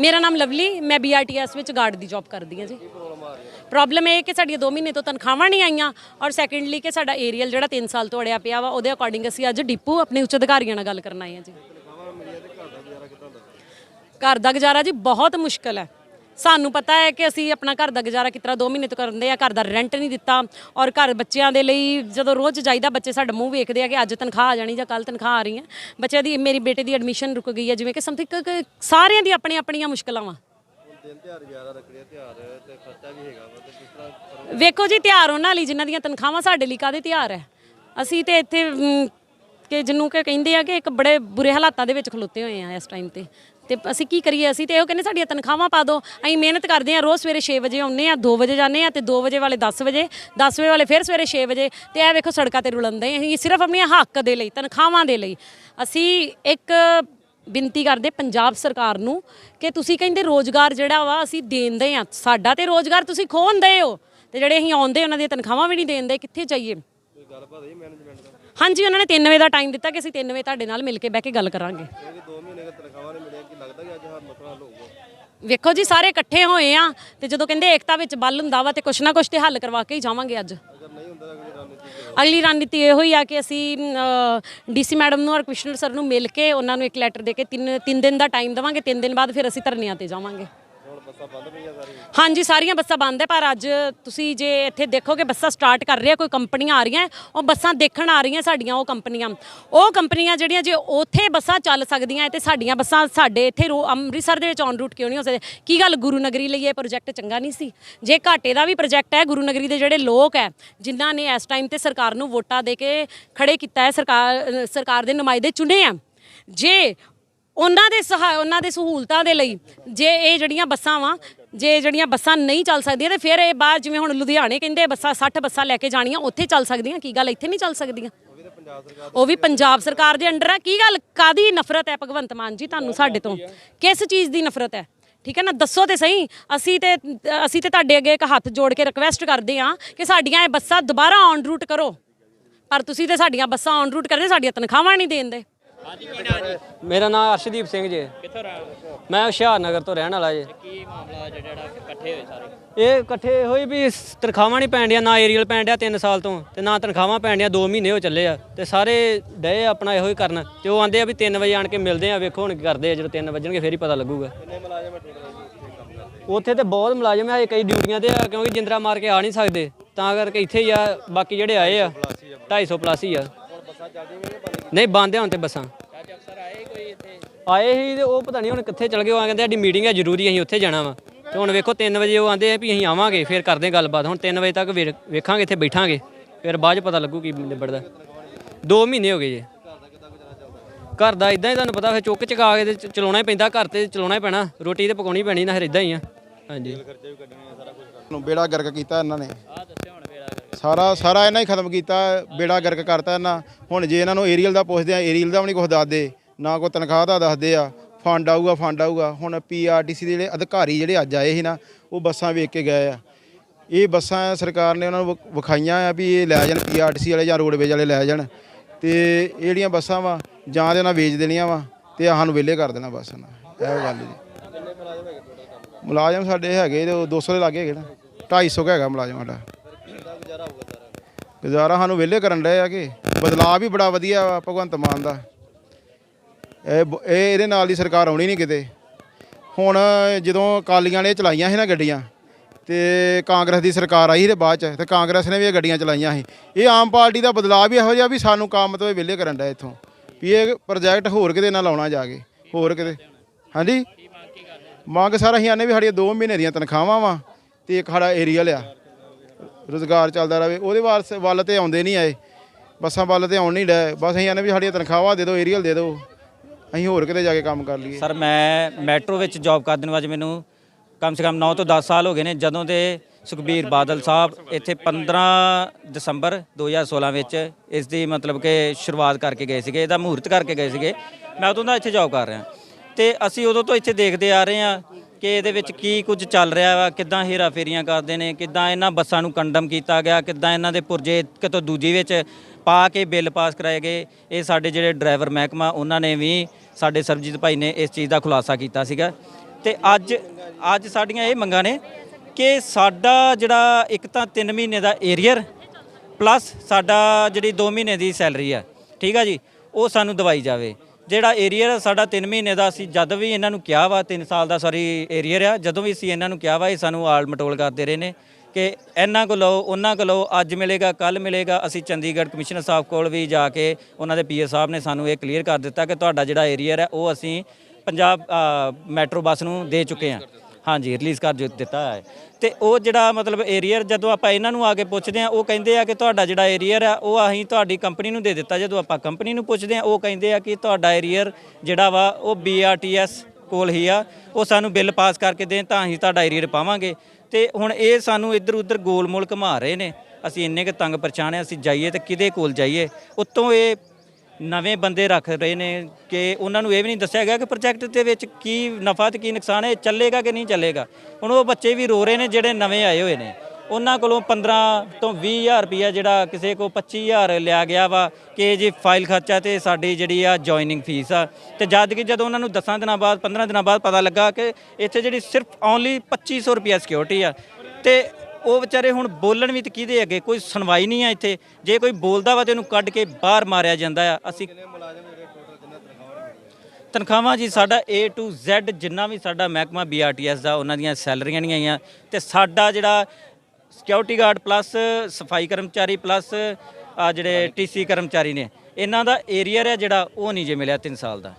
ਮੇਰਾ ਨਾਮ ਲਵਲੀ, ਮੈਂ ਬੀਆਰਟੀਐਸ ਵਿੱਚ ਗਾਰਡ ਦੀ ਜੌਬ ਕਰਦੀ ਹਾਂ ਜੀ। ਪ੍ਰੋਬਲਮ ਇਹ ਕਿ ਸਾਡੀਆਂ 2 ਮਹੀਨੇ ਤੋਂ ਤਨਖਾਹਾਂ ਨਹੀਂ ਆਈਆਂ ਔਰ ਸੈਕੰਡਲੀ ਕਿ ਸਾਡਾ ਏਰੀਅਲ ਜਿਹੜਾ 3 ਸਾਲ ਤੋਂ ਅੜਿਆ ਪਿਆ ਵਾ, ਉਹਦੇ ਅਕੋਰਡਿੰਗ ਅਸੀਂ ਅੱਜ ਡਿਪੂ ਆਪਣੇ ਉੱਚ ਅਧਿਕਾਰੀਆਂ ਨਾਲ ਗੱਲ ਕਰਨ ਆਏ ਹਾਂ ਜੀ। ਘਰ ਦਾ ਗੁਜ਼ਾਰਾ ਜੀ ਬਹੁਤ ਮੁਸ਼ਕਲ ਹੈ। ਸਾਨੂੰ ਪਤਾ ਹੈ ਕਿ ਅਸੀਂ ਆਪਣਾ ਘਰ ਦਾ ਗੁਜ਼ਾਰਾ ਕਿਸ ਤਰ੍ਹਾਂ 2 ਮਹੀਨੇ ਤੋਂ ਕਰਦੇ ਆ ਘਰ ਦਾ ਰੈਂਟ ਨਹੀਂ ਦਿੱਤਾ ਔਰ ਘਰ ਬੱਚਿਆਂ ਦੇ ਲਈ ਜਦੋਂ ਰੋਜ਼ ਜਾਈਦਾ ਬੱਚੇ ਸਾਡਾ ਮੂੰਹ ਵੇਖਦੇ ਆ ਕਿ ਅੱਜ ਤਨਖਾਹ ਆ ਜਾਣੀ ਜਾਂ ਕੱਲ ਤਨਖਾਹ ਆ ਰਹੀ ਹੈ ਬੱਚਿਆਂ ਦੀ, ਮੇਰੀ ਬੇਟੇ ਦੀ ਐਡਮਿਸ਼ਨ ਰੁਕ ਗਈ ਹੈ, ਜਿਵੇਂ ਕਿ ਸਮਥਿੰਗ ਸਾਰਿਆਂ ਦੀ ਆਪਣੀਆਂ ਆਪਣੀਆਂ ਮੁਸ਼ਕਲਾਂ ਵਾ। ਦਿਨ ਤਿਉਹਾਰ ਜ਼ਿਆਦਾ ਰੱਖੜੇ ਤਿਉਹਾਰ ਤੇ ਖਰਚਾ ਵੀ ਹੈਗਾ ਵਾ ਤੇ ਕਿਸ ਤਰ੍ਹਾਂ ਵੇਖੋ ਜੀ, ਤਿਉਹਾਰ ਉਹਨਾਂ ਲਈ ਜਿਨ੍ਹਾਂ ਦੀਆਂ ਤਨਖਾਹਾਂ ਸਾਡੇ ਲਈ ਕਾਦੇ ਤਿਉਹਾਰ ਹੈ? ਅਸੀਂ ਤੇ ਇੱਥੇ ਕਿ ਜਿਹਨੂੰ ਕਿ ਕਹਿੰਦੇ ਆ ਕਿ ਇੱਕ ਬੜੇ ਬੁਰੇ ਹਾਲਾਤਾਂ ਦੇ ਵਿੱਚ ਖਲੋਤੇ ਹੋਏ ਆ ਇਸ ਟਾਈਮ ਤੇ। ਤੇ ਅਸੀਂ ਕੀ ਕਰੀਏ? ਅਸੀਂ ਤੇ ਇਹੋ ਕਹਿੰਦੇ ਸਾਡੀਆਂ ਤਨਖਾਹਾਂ ਪਾ ਦਿਓ। ਅਸੀਂ ਮਿਹਨਤ ਕਰਦੇ ਹਾਂ, ਰੋਜ਼ ਸਵੇਰੇ 6 ਵਜੇ ਆਉਂਦੇ ਆ 2 ਵਜੇ ਜਾਂਦੇ ਆ ਤੇ 2 ਵਜੇ ਵਾਲੇ 10 ਵਜੇ 10 ਵਜੇ ਵਾਲੇ ਫਿਰ ਸਵੇਰੇ 6 ਵਜੇ ਤੇ ਇਹ ਵੇਖੋ ਸੜਕਾਂ ਤੇ ਰੁਲੰਦੇ ਆ ਅਸੀਂ ਸਿਰਫ ਆਪਣੀਆਂ ਹੱਕ ਦੇ ਲਈ, ਤਨਖਾਹਾਂ ਦੇ ਲਈ। ਅਸੀਂ ਇੱਕ ਬੇਨਤੀ ਕਰਦੇ ਪੰਜਾਬ ਸਰਕਾਰ ਨੂੰ ਕਿ ਤੁਸੀਂ ਕਹਿੰਦੇ ਰੋਜ਼ਗਾਰ ਜਿਹੜਾ ਵਾ ਅਸੀਂ ਦੇਂਦੇ ਆ ਸਾਡਾ ਤੇ ਰੋਜ਼ਗਾਰ ਤੁਸੀਂ ਖੋਹਣਦੇ ਹੋ। ਤੇ ਜਿਹੜੇ ਅਸੀਂ ਆਉਂਦੇ, ਉਹਨਾਂ ਦੀਆਂ ਤਨਖਾਹਾਂ ਵੀ ਨਹੀਂ ਦੇਂਦੇ ਕਿੱਥੇ ਜਾਈਏ? ਗੱਲਬਾਤ ਹੋਈ ਮੈਨੇਜਮੈਂਟ ਦਾ ਹਾਂਜੀ, ਉਹਨਾਂ ਨੇ 3 ਵਜੇ ਦਾ ਟਾਈਮ ਦਿੱਤਾ ਕਿ ਅਸੀਂ 3 ਵਜੇ ਤੁਹਾਡੇ ਨਾਲ ਮਿਲ ਕੇ ਬਹਿ ਕੇ ਗੱਲ ਕਰਾਂਗੇ। 2 ਮਹੀਨੇ ਦਾ ਤਨਖਾਹਾਂ ਨਹੀਂ ਵੇਖੋ ਜੀ ਸਾਰੇ ਇਕੱਠੇ ਹੋਏ ਆ ਤੇ ਜਦੋਂ ਕਹਿੰਦੇ ਏਕਤਾ ਵਿੱਚ ਬਲ ਹੁੰਦਾ ਵਾ ਤੇ ਕੁਛ ਨਾ ਕੁਛ ਤੇ ਹੱਲ ਕਰਵਾ ਕੇ ਹੀ ਜਾਵਾਂਗੇ ਅੱਜ। ਅਗਲੀ ਰਣਨੀਤੀ ਇਹੋ ਹੀ ਆ ਕਿ ਅਸੀਂ ਡੀਸੀ ਮੈਡਮ ਨੂੰ ਔਰ ਕਮਿਸ਼ਨਰ ਸਰ ਨੂੰ ਮਿਲ ਕੇ ਉਹਨਾਂ ਨੂੰ ਇੱਕ ਲੈਟਰ ਦੇ ਕੇ ਤਿੰਨ ਤਿੰਨ ਦਿਨ ਦਾ ਟਾਈਮ ਦੇਵਾਂਗੇ ਤਿੰਨ ਦਿਨ ਬਾਅਦ ਫਿਰ ਅਸੀਂ ਧਰਨਿਆਂ ਤੇ ਜਾਵਾਂਗੇ। ਬੱਸਾਂ ਬੰਦ ਪਈਆਂ ਸਾਰੀਆਂ? ਹਾਂਜੀ, ਸਾਰੀਆਂ ਬੱਸਾਂ ਬੰਦ ਹੈ, ਪਰ ਅੱਜ ਤੁਸੀਂ ਜੇ ਇੱਥੇ ਦੇਖੋਗੇ ਬੱਸਾਂ ਸਟਾਰਟ ਕਰ ਰਹੀਆਂ, ਕੋਈ ਕੰਪਨੀਆਂ ਆ ਰਹੀਆਂ, ਉਹ ਬੱਸਾਂ ਦੇਖਣ ਆ ਰਹੀਆਂ ਸਾਡੀਆਂ, ਉਹ ਕੰਪਨੀਆਂ। ਉਹ ਕੰਪਨੀਆਂ ਜਿਹੜੀਆਂ ਜੇ ਉੱਥੇ ਬੱਸਾਂ ਚੱਲ ਸਕਦੀਆਂ ਹੈ ਤੇ ਸਾਡੀਆਂ ਬੱਸਾਂ ਸਾਡੇ ਇੱਥੇ ਰੋ- ਅੰਮ੍ਰਿਤਸਰ ਦੇ ਵਿੱਚ ਔਨ ਰੂਟ ਕਿਉਂ ਨਹੀਂ ਹੋ ਸਕਦੇ? ਕੀ ਗੱਲ ਗੁਰੂ ਨਗਰੀ ਲਈ ਇਹ ਪ੍ਰੋਜੈਕਟ ਚੰਗਾ ਨਹੀਂ ਸੀ? ਜੇ ਘਾਟੇ ਦਾ ਵੀ ਪ੍ਰੋਜੈਕਟ ਹੈ, ਗੁਰੂ ਨਗਰੀ ਦੇ ਜਿਹੜੇ ਲੋਕ ਹੈ, ਜਿਨ੍ਹਾਂ ਨੇ ਇਸ ਟਾਈਮ ਤੇ ਸਰਕਾਰ ਨੂੰ ਵੋਟਾਂ ਦੇ ਕੇ ਖੜੇ ਕੀਤਾ ਹੈ, ਸਰਕਾਰ ਸਰਕਾਰ ਦੇ ਨੁਮਾਇੰਦੇ ਚੁਣੇ ਆ, ਜੇ ਉਹਨਾਂ ਦੇ ਸਹਾ, ਉਹਨਾਂ ਦੇ ਸਹੂਲਤਾਂ ਦੇ ਲਈ ਜੇ ਇਹ ਜਿਹੜੀਆਂ ਬੱਸਾਂ ਵਾ, ਜੇ ਜਿਹੜੀਆਂ ਬੱਸਾਂ ਨਹੀਂ ਚੱਲ ਸਕਦੀਆਂ ਤੇ ਫਿਰ ਇਹ ਬਾਹਰ ਜਿਵੇਂ ਹੁਣ ਲੁਧਿਆਣੇ ਕਹਿੰਦੇ ਬੱਸਾਂ 60 ਬੱਸਾਂ ਲੈ ਕੇ ਜਾਣੀਆਂ, ਉੱਥੇ ਚੱਲ ਸਕਦੀਆਂ, ਕੀ ਗੱਲ ਇੱਥੇ ਨਹੀਂ ਚੱਲ ਸਕਦੀਆਂ? ਉਹ ਵੀ ਪੰਜਾਬ ਸਰਕਾਰ ਦੇ ਅੰਡਰ ਆ। ਕੀ ਗੱਲ ਕਾਦੀ ਨਫ਼ਰਤ ਹੈ ਭਗਵੰਤ ਮਾਨ ਜੀ ਤੁਹਾਨੂੰ ਸਾਡੇ ਤੋਂ? ਕਿਸ ਚੀਜ਼ ਦੀ ਨਫ਼ਰਤ ਹੈ? ਠੀਕ ਹੈ ਨਾ, ਦੱਸੋ ਤੇ ਸਹੀ। ਅਸੀਂ ਤੇ ਅਸੀਂ ਤੇ ਤੁਹਾਡੇ ਅੱਗੇ ਇੱਕ ਹੱਥ ਜੋੜ ਕੇ ਰਿਕਵੈਸਟ ਕਰਦੇ ਹਾਂ ਕਿ ਸਾਡੀਆਂ ਇਹ ਬੱਸਾਂ ਦੁਬਾਰਾ ਔਨ ਰੂਟ ਕਰੋ। ਪਰ ਤੁਸੀਂ ਤੇ ਸਾਡੀਆਂ ਬੱਸਾਂ ਔਨ ਰੂਟ ਕਰਦੇ, ਸਾਡੀਆਂ ਤਨਖਾਹਾਂ ਨਹੀਂ ਦੇਂਦੇ ਮੇਰਾ ਨਾਮ ਅਰਸ਼ਦੀਪ ਸਿੰਘ ਜੀ। ਕਿੱਥੋਂ ਰਹਿ ਮੈਂ ਹੁਸ਼ਿਆਰਨਗਰ ਤੋਂ ਰਹਿਣ ਵਾਲਾ ਜੀ। ਕੀ ਮਾਮਲਾ ਜਿਹੜਾ ਇਕੱਠੇ ਹੋਏ ਸਾਰੇ? ਇਹ ਇਕੱਠੇ ਹੋਈ ਵੀ ਸ- ਤਨਖਾਹਾਂ ਨਹੀਂ ਪੈਣ ਡਿਆ ਨਾ ਏਰੀਅਲ ਪੈਣ ਡਿਆ 3 ਸਾਲ ਤੋਂ ਤੇ ਨਾ ਤਨਖਾਹਾਂ ਪੈਣ ਡਿਆ 2 ਮਹੀਨੇ ਹੋ ਚੱਲੇ ਆ ਤੇ ਸਾਰੇ ਡਏ ਆਪਣਾ ਇਹੋ ਹੀ ਕਰਨ ਤੇ ਉਹ ਆਂਦੇ ਆ ਵੀ 3 ਵਜੇ ਆਣ ਕੇ ਮਿਲਦੇ ਆ ਵੇਖੋ ਹੁਣ ਕੀ ਕਰਦੇ ਆ ਜਦੋਂ 3 ਵਜਣਗੇ ਫੇਰ ਹੀ ਪਤਾ ਲੱਗੂਗਾ। ਕਿੰਨੇ ਮੁਲਾਜ਼ਮ ਹੈ ਟੋਟਲ ਇੱਥੇ ਕੰਮ ਕਰਦੇ? ਉੱਥੇ ਤੇ ਬਹੁਤ ਮੁਲਾਜ਼ਮ ਆ ਕਈ ਡਿਊਟੀਆਂ ਤੇ ਆ ਕਿਉਂਕਿ ਜਿੰਦਰਾ ਮਾਰ ਕੇ ਆ ਨਹੀਂ ਸਕਦੇ ਤਾਂ ਕਰਕੇ ਇੱਥੇ ਹੀ ਆ ਬਾਕੀ ਜਿਹੜੇ ਆਏ ਆ 250 ਪਲੱਸ ਹੀ ਆ ਹੁਣ ਬੱਸਾਂ ਚੱਲਦੀਆਂ ਨਹੀਂ, ਬੰਦ ਆ ਤੇ ਬੱਸਾਂ। ਆਏ ਸੀ ਤੇ ਉਹ ਪਤਾ ਨਹੀਂ ਹੁਣ ਕਿੱਥੇ ਚਲ ਗਏ, ਉਹ ਕਹਿੰਦੇ ਸਾਡੀ ਮੀਟਿੰਗ ਹੈ ਜ਼ਰੂਰੀ ਅਸੀਂ ਉੱਥੇ ਜਾਣਾ ਵਾ। ਤੇ ਹੁਣ ਵੇਖੋ 3 ਵਜੇ ਉਹ ਆਂਦੇ ਆ ਵੀ ਅਸੀਂ ਆਵਾਂਗੇ, ਫਿਰ ਕਰਦੇ ਗੱਲਬਾਤ। ਹੁਣ 3 ਵਜੇ ਤੱਕ ਵੇਖਾਂਗੇ, ਇੱਥੇ ਬੈਠਾਂਗੇ। ਫਿਰ ਬਾਅਦ ਚ ਪਤਾ ਲੱਗੂ ਕੀ ਨਿਬੜਦਾ। 2 ਮਹੀਨੇ ਹੋ ਗਏ ਜੀ। ਘਰ ਦਾ ਇਦਾਂ ਹੀ ਤੁਹਾਨੂੰ ਪਤਾ, ਫਿਰ ਚੁੱਕ ਚਕਾ ਕੇ ਤੇ ਚਲਾਉਣਾ ਹੀ ਪੈਂਦਾ, ਘਰ ਤੇ ਚਲਾਉਣਾ ਹੀ ਪੈਣਾ। ਰੋਟੀ ਤੇ ਪਕਾਉਣੀ ਪੈਣੀ ਨਾ ਫਿਰ ਇਦਾਂ ਹੀ ਆ। ਹਾਂਜੀ। ਨੂੰ ਬੇੜਾ ਗਰਕ ਕੀਤਾ ਇਹਨਾਂ ਨੇ। ਸਾਰਾ ਸਾਰਾ ਇਹਨਾਂ ਹੀ ਖਤਮ ਕੀਤਾ, ਬੇੜਾ ਗਰਕ ਕਰਤਾ ਇਹਨਾਂ। ਹੁਣ ਜੇ ਇਹਨਾਂ ਨੂੰ ਏਰੀਅਲ ਦਾ ਪੁੱਛਦੇ ਆ, ਏਰੀਅਲ ਦਾ ਵੀ ਨਹੀਂ ਕੁਝ ਦੱਸਦੇ, ਨਾ ਕੋਈ ਤਨਖਾਹ ਦਾ ਦੱਸਦੇ ਆ। ਫੰਡ ਆਊਗਾ ਫੰਡ ਆਊਗਾ। ਹੁਣ ਪੀਆਰਟੀਸੀ ਦੇ ਜਿਹੜੇ ਅਧਿਕਾਰੀ ਜਿਹੜੇ ਅੱਜ ਆਏ ਸੀ ਨਾ, ਉਹ ਬੱਸਾਂ ਵੇਖ ਕੇ ਗਏ ਆ। ਇਹ ਬੱਸਾਂ ਸਰਕਾਰ ਨੇ ਉਹਨਾਂ ਨੂੰ ਵਿਖਾਈਆਂ ਆ ਵੀ ਇਹ ਲੈ ਜਾਣ ਪੀਆਰਟੀਸੀ ਵਾਲੇ ਜਾਂ ਰੋਡਵੇਜ ਵਾਲੇ ਲੈ ਜਾਣ। ਤੇ ਇਹ ਜਿਹੜੀਆਂ ਬੱਸਾਂ ਵਾ, ਜਾਂ ਦੇ ਉਹਨਾਂ ਵੇਚ ਦੇਣੀਆਂ ਵਾ, ਤੇ ਆਹਾਂ ਨੂੰ ਵਿਹਲੇ ਕਰ ਦੇਣਾ ਬੱਸ ਨਾਲ ਇਹ ਗੱਲ ਜੀ। ਮੁਲਾਜ਼ਮ ਸਾਡੇ ਹੈਗੇ ਤੇ ਉਹ 200 ਦੇ ਲਾਗੇ ਹੈਗੇ ਨਾ 250 ਕੁ ਹੈਗਾ ਮੁਲਾਜ਼ਮ ਸਾਡਾ। ਗੁਜ਼ਾਰਾ ਸਾਨੂੰ ਵਿਹਲੇ ਕਰਨ ਡਏ ਆ ਕਿ ਬਦਲਾਅ ਵੀ ਬੜਾ ਵਧੀਆ ਵਾ ਭਗਵੰਤ ਮਾਨ ਦਾ। ਇਹ ਬ- ਇਹ ਇਹਦੇ ਨਾਲ ਦੀ ਸਰਕਾਰ ਆਉਣੀ ਨਹੀਂ ਕਿਤੇ। ਹੁਣ ਜਦੋਂ ਅਕਾਲੀਆਂ ਨੇ ਚਲਾਈਆਂ ਸੀ ਨਾ ਗੱਡੀਆਂ, ਤੇ ਕਾਂਗਰਸ ਦੀ ਸਰਕਾਰ ਆਈ ਤੇ ਬਾਅਦ ਚ, ਤੇ ਕਾਂਗਰਸ ਨੇ ਵੀ ਇਹ ਗੱਡੀਆਂ ਚਲਾਈਆਂ ਸੀ। ਇਹ ਆਮ ਪਾਰਟੀ ਦਾ ਬਦਲਾਅ ਵੀ ਇਹੋ ਜਿਹਾ ਵੀ ਸਾਨੂੰ ਕੰਮ ਤੋਂ ਇਹ ਵਿਹਲੇ ਕਰਨ ਡਏ ਇੱਥੋਂ, ਵੀ ਇਹ ਪ੍ਰੋਜੈਕਟ ਹੋਰ ਕਿਤੇ ਨਾ ਲਾਉਣਾ ਜਾ ਕੇ, ਹੋਰ ਕਿਤੇ। ਹਾਂਜੀ? ਮੰਗ ਸਰ ਅਸੀਂ ਆਨੇ ਵੀ ਸਾਡੀਆਂ 2 ਮਹੀਨੇ ਦੀਆਂ ਤਨਖਾਹਾਂ ਵਾ, ਤੇ ਇੱਕ ਸਾਡਾ ਏਰੀਅਲ ਆ ਰੋਜ਼ਗਾਰ ਚੱਲਦਾ ਰਹੇ। ਉਹਦੇ ਵਾਰਸ ਵੱਲ ਤੇ ਆਉਂਦੇ ਨਹੀਂ ਆਏ। ਬੱਸਾਂ ਵੱਲ ਤੇ ਆਉਣ ਨਹੀਂ ਡਏ। ਬਸ ਅਸੀਂ ਆਨੇ ਵੀ ਸਾਡੀਆਂ ਤਨਖਾਹਾਂ ਦੇ ਦਿਓ, ਏਰੀਅਲ ਦੇ ਦਿਓ। ਅਸੀਂ ਹੋਰ ਕਿਤੇ ਜਾ ਕੇ ਕੰਮ ਕਰ ਲਈਏ। ਸਰ, ਮੈਂ ਮੈਟਰੋ ਵਿੱਚ ਜੌਬ ਕਰਦੇ ਨੂੰ ਅੱਜ ਮੈਨੂੰ ਕਮ ਸੇ ਕਮ 9 ਤੋਂ 10 ਸਾਲ ਹੋ ਗਏ ਨੇ। ਜਦੋਂ ਦੇ ਸੁਖਬੀਰ ਬਾਦਲ ਸਾਹਿਬ ਇੱਥੇ 15 ਦਸੰਬਰ 2016 ਵਿੱਚ ਇਸ ਦੀ ਮਤਲਬ ਕਿ ਸ਼ੁਰੂਆਤ ਕਰਕੇ ਗਏ ਸੀਗੇ, ਇਹਦਾ ਮਹੂਰਤ ਕਰਕੇ ਗਏ ਸੀਗੇ, ਮੈਂ ਉਦੋਂ ਦਾ ਇੱਥੇ ਜੌਬ ਕਰ ਰਿਹਾ। ਤੇ ਅਸੀਂ ਉਦੋਂ ਤੋਂ ਇੱਥੇ ਦੇਖਦੇ ਆ ਰਹੇ ਹਾਂ ਕਿ ਇਹਦੇ ਵਿੱਚ ਕੀ ਕੁਝ ਚੱਲ ਰਿਹਾ ਵਾ? ਕਿੱਦਾਂ ਹੇਰਾ ਫੇਰੀਆਂ ਕਰਦੇ ਨੇ? ਕਿੱਦਾਂ ਇਹਨਾਂ ਬੱਸਾਂ ਨੂੰ ਕੰਡਮ ਕੀਤਾ ਗਿਆ? ਕਿੱਦਾਂ ਇਹਨਾਂ ਦੇ ਪੁਰਜੇ ਕਿਤੋਂ ਦੂਜੀ ਵਿੱਚ ਪਾ ਕੇ ਬਿੱਲ ਪਾਸ ਕਰਾਏ ਗਏ? ਇਹ ਸਾਡੇ ਜਿਹੜੇ ਡਰਾਈਵਰ ਮਹਿਕਮਾ, ਉਹਨਾਂ ਨੇ ਵੀ ਸਾਡੇ ਸਰਬਜੀਤ ਭਾਈ ਨੇ ਇਸ ਚੀਜ਼ ਦਾ ਖੁਲਾਸਾ ਕੀਤਾ ਸੀਗਾ। ਤੇ ਅੱਜ ਅੱਜ ਸਾਡੀਆਂ ਇਹ ਮੰਗਾਂ ਨੇ ਕਿ ਸਾਡਾ ਜਿਹੜਾ ਇੱਕ ਤਾਂ 3 ਮਹੀਨੇ ਦਾ ਏਰੀਅਰ ਪਲੱਸ ਸਾਡਾ ਜਿਹੜੀ 2 ਮਹੀਨੇ ਦੀ ਸੈਲਰੀ ਆ, ਠੀਕ ਆ ਜੀ? ਉਹ ਸਾਨੂੰ ਦਵਾਈ ਜਾਵੇ। ਜਿਹੜਾ ਏਰੀਅਰ ਸਾਡਾ 3 ਮਹੀਨੇ ਦਾ ਅਸੀਂ ਜਦ ਵੀ ਇਹਨਾਂ ਨੂੰ ਕਿਹਾ ਵਾ 3 ਸਾਲ ਦਾ ਸੌਰੀ ਏਰੀਅਰ ਆ ਜਦੋਂ ਵੀ ਅਸੀਂ ਇਹਨਾਂ ਨੂੰ ਕਿਹਾ ਵਾ, ਇਹ ਸਾਨੂੰ ਆਲ ਮਟੋਲ ਕਰਦੇ ਰਹੇ ਨੇ ਕਿ ਇਹਨਾਂ ਕੋਲ ਲਓ ਉਹਨਾਂ ਕੋਲ ਲਓ ਅੱਜ ਮਿਲੇਗਾ ਕੱਲ ਮਿਲੇਗਾ, ਅਸੀਂ ਚੰਡੀਗੜ੍ਹ ਕਮਿਸ਼ਨਰ ਸਾਹਿਬ ਕੋਲ ਵੀ ਜਾ ਕੇ ਉਹਨਾਂ ਦੇ ਪੀਏ ਸਾਹਿਬ ਨੇ ਸਾਨੂੰ ਇਹ ਕਲੀਅਰ ਕਰ ਦਿੱਤਾ ਕਿ ਤੁਹਾਡਾ ਜਿਹੜਾ ਏਰੀਅਰ ਹੈ ਉਹ ਅਸੀਂ ਪੰਜਾਬ ਮੈਟਰੋ ਬੱਸ ਨੂੰ ਦੇ ਚੁੱਕੇ ਹਾਂ। ਹਾਂਜੀ ਰਿਲੀਜ਼ ਕਰ ਜੋ ਦਿੱਤਾ ਹੈ। ਤੇ ਉਹ ਜਿਹੜਾ ਮਤਲਬ ਏਰੀਅਰ ਜਦੋਂ ਆਪਾਂ ਇਹਨਾਂ ਨੂੰ ਆ ਕੇ ਪੁੱਛਦੇ ਆ ਉਹ ਕਹਿੰਦੇ ਆ ਕਿ ਤੁਹਾਡਾ ਜਿਹੜਾ ਏਰੀਅਰ ਆ ਉਹ ਅਸੀਂ ਤੁਹਾਡੀ ਕੰਪਨੀ ਨੂੰ ਦੇ ਦਿੱਤਾ। ਜਦੋਂ ਆਪਾਂ ਕੰਪਨੀ ਨੂੰ ਪੁੱਛਦੇ ਆ ਉਹ ਕਹਿੰਦੇ ਆ ਕਿ ਤੁਹਾਡਾ ਏਰੀਅਰ ਜਿਹੜਾ ਵਾ, ਉਹ ਬੀਆਰਟੀਐਸ ਕੋਲ ਹੀ ਆ। ਉਹ ਸਾਨੂੰ ਬਿੱਲ ਪਾਸ ਕਰਕੇ ਦੇਣ, ਤਾਂ ਅਸੀਂ ਤੁਹਾਡਾ ਏਰੀਅਰ ਪਾਵਾਂਗੇ। ਤੇ ਹੁਣ ਇਹ ਸਾਨੂੰ ਇੱਧਰ ਉੱਧਰ ਗੋਲ-ਮੋਲ ਘੁਮਾ ਰਹੇ ਨੇ। ਅਸੀਂ ਇੰਨੇ ਕੁ ਤੰਗ ਪਰੇਸ਼ਾਨ ਅਸੀਂ ਜਾਈਏ ਤੇ ਕਿਹਦੇ ਕੋਲ ਜਾਈਏ? ਉੱਤੋਂ ਇਹ ਨਵੇਂ ਬੰਦੇ ਰੱਖ ਰਹੇ ਨੇ ਕਿ ਉਹਨਾਂ ਨੂੰ ਇਹ ਵੀ ਨਹੀਂ ਦੱਸਿਆ ਗਿਆ ਕਿ ਪ੍ਰੋਜੈਕਟ ਦੇ ਵਿੱਚ ਕੀ ਨਫਾ ਤੇ ਕੀ ਨੁਕਸਾਨ ਹੈ, ਇਹ ਚੱਲੇਗਾ ਕਿ ਨਹੀਂ ਚੱਲੇਗਾ। ਹੁਣ ਉਹ ਬੱਚੇ ਵੀ ਰੋ ਰਹੇ ਨੇ, ਜਿਹੜੇ ਨਵੇਂ ਆਏ ਹੋਏ ਨੇ। ਉਹਨਾਂ ਕੋਲੋਂ 15 ਤੋਂ 20000 ਰੁਪਇਆ ਜਿਹੜਾ ਕਿਸੇ ਕੋ 25000 ਲਿਆ ਗਿਆ ਵਾ ਕਿ ਜੀ ਫਾਈਲ ਖਰਚਾ ਤੇ ਸਾਡੀ ਜਿਹੜੀ ਆ ਜੁਆਇਨਿੰਗ ਫੀਸ ਆ। ਤੇ ਜਦ ਕਿ ਜਦੋਂ ਉਹਨਾਂ ਨੂੰ 10 ਦਿਨਾਂ ਬਾਅਦ 15 ਦਿਨਾਂ ਬਾਅਦ ਪਤਾ ਲੱਗਾ ਕਿ ਇੱਥੇ ਜਿਹੜੀ ਸਿਰਫ ਓਨਲੀ 2500 ਰੁਪਇਆ ਸਿਕਿਉਰਿਟੀ ਆ। ਤੇ ਉਹ ਵਿਚਾਰੇ ਹੁਣ ਬੋਲਣ ਵੀ ਤੇ ਕਿਹਦੇ ਅੱਗੇ? ਕੋਈ ਸੁਣਵਾਈ ਨਹੀਂ ਆ ਇੱਥੇ। ਜੇ ਕੋਈ ਬੋਲਦਾ ਵਾ ਤੇ ਉਹਨੂੰ ਕੱਢ ਕੇ ਬਾਹਰ ਮਾਰਿਆ ਜਾਂਦਾ ਆ। ਅਸੀਂ ਤਨਖਾਹਾਂ ਜੀ, ਸਾਡਾ A to Z ਜਿੰਨਾ ਵੀ ਸਾਡਾ ਮਹਿਕਮਾ BRTS ਦਾ, ਉਹਨਾਂ ਦੀਆਂ ਸੈਲਰੀਆਂ ਨਹੀਂ ਆਈਆਂ। ਤੇ ਸਾਡਾ ਜਿਹੜਾ ਸਿਕਿਉਰਿਟੀ ਗਾਰਡ ਪਲੱਸ ਸਫ਼ਾਈ ਕਰਮਚਾਰੀ ਪਲੱਸ ਆ ਜਿਹੜੇ TC ਕਰਮਚਾਰੀ ਨੇ, ਇਹਨਾਂ ਦਾ ਏਰੀਆ ਹੈ ਜਿਹੜਾ ਉਹ ਨਹੀਂ ਜੇ ਮਿਲਿਆ 3 ਸਾਲ ਦਾ।